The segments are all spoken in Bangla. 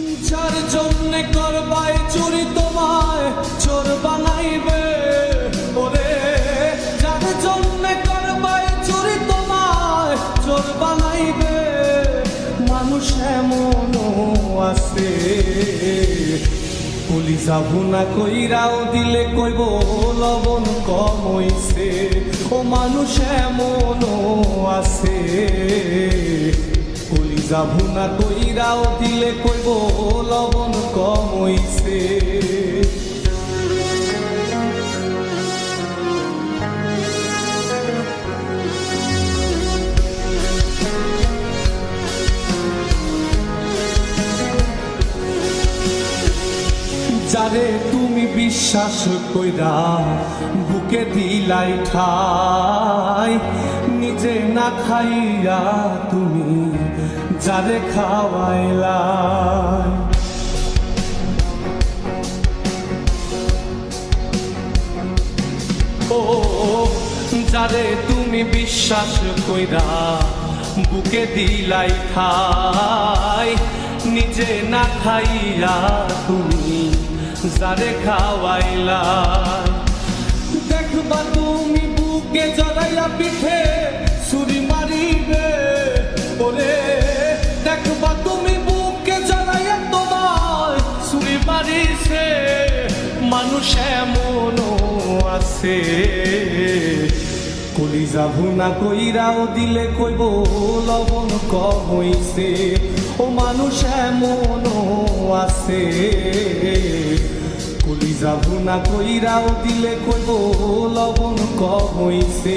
যার জন্যে করবাই চুরি তোমায়, চোর বানাইবে ওরে। যার জন্যে করবাই চুরি তোমায়, চোর বানাইবে। আছে। পুলি যাব না কইরাও দিলে কইব লবণ কম হইছে। ও মানুষ এমনও আছে। যাব না কইরাও দিলে কইব লবণ কম যারে তুমি বিশ্বাস কইরা বুকে দিলাই ঠাই নিজে না খাইয়া তুমি যারে খাওয়াইলাই। ও, যারে তুমি বিশ্বাস কইরা বুকে দিলাই খাই, নিজে না খাইয়া তুমি যারে খাওয়াইলা। দেখবা তুমি বুকে জড়াইয়া পিঠে ছুরি মারিবে ওরে। দেখবা তুমি বুকে জড়াইয়া তোমার ছুরি মারিছে। মানুষ এমনও আছে। কলি যাব না কইরাও দিলে কইব, লবণ কম হইছে। ও মানুষ এমনও আছে। যাব না কইরাও দিলে কইব লবণ কম হইছে।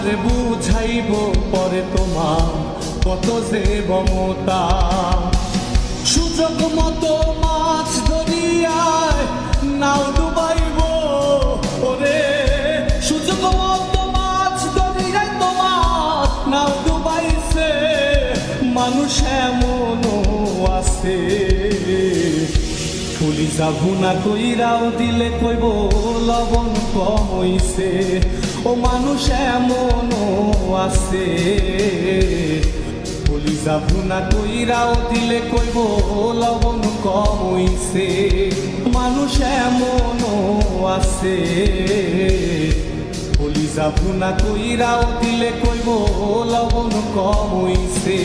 তোমার বুঝাইব পরে তোমার কত যে মমতা। সুযোগ মতো মাছ ধরিয়ায় নাও ডুবাইব ওরে। সুযোগ মতো মাছ ধরিয়ায় তোমার নাও ডুবাইছে। মানুষ এমনও আছে। ফুলি যাব না কইরাও দিলে কইব লবণ কম হইছে, ও মানুষ এমনও আছে। ফুলি যাব না কইরাও দিলে কইব লবণ কম হইছে, মানুষ এমনও আছে। ফুলি যাব না কইরাও দিলে কইব লবণ কম হইছে।